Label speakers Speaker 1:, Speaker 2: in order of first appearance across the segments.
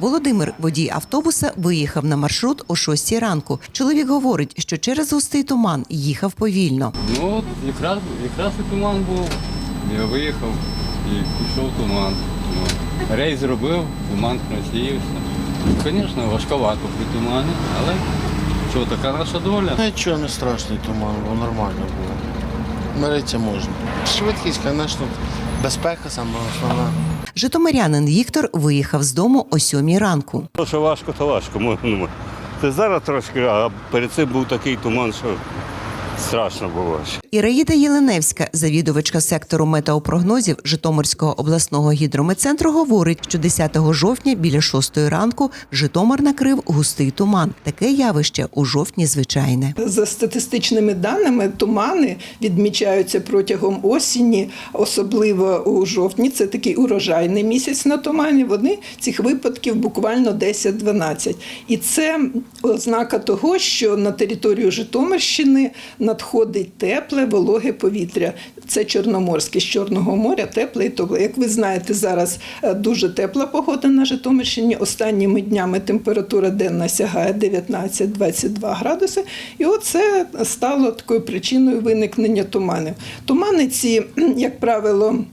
Speaker 1: Володимир, водій автобуса, виїхав на маршрут о 6 ранку. Чоловік говорить, що через густий туман їхав повільно.
Speaker 2: Ну от якраз, якраз і туман був. Я виїхав і пішов туман. Ну, рейс зробив, туман розсіявся. Звісно, важковато при тумані, але що, така наша доля.
Speaker 3: Нічого не страшний туман, бо нормально було. Миритися можна. Швидкість, звісно, безпека саме основна.
Speaker 1: Житомирянин Віктор виїхав з дому о 7 ранку.
Speaker 4: То, що важко, то важко. ну, Це зараз трошки, а перед цим був такий туман, що страшно було.
Speaker 1: Іраїда Єленевська, завідувачка сектору метеопрогнозів Житомирського обласного гідрометцентру, говорить, що 10 жовтня біля 6 ранку Житомир накрив густий туман. Таке явище у жовтні звичайне.
Speaker 5: За статистичними даними, тумани відмічаються протягом осені, особливо у жовтні. Це такий урожайний місяць на тумані. Вони цих випадків буквально 10-12. І це ознака того, що на територію Житомирщини надходить тепле, вологе повітря. Це Чорноморське з Чорного моря, тепле і тепле. Як ви знаєте, зараз е, дуже тепла погода на Житомирщині. Останніми днями температура денна сягає 19-22 градуси. І оце стало такою причиною виникнення туманів. Тумани ці, як правило,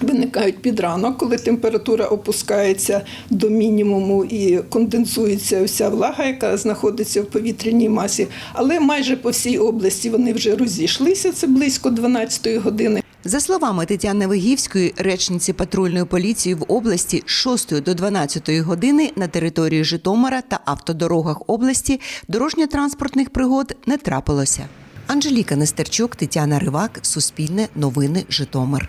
Speaker 5: Виникають під ранок, коли температура опускається до мінімуму і конденсується вся влага, яка знаходиться в повітряній масі. Але майже по всій області вони вже розійшлися. Це близько 12 години.
Speaker 1: За словами Тетяни Вигівської, речниці патрульної поліції в області з 6 до 12 години на території Житомира та автодорогах області дорожньо-транспортних пригод не трапилося. Анжеліка Нестерчук, Тетяна Ривак, Суспільне новини, Житомир.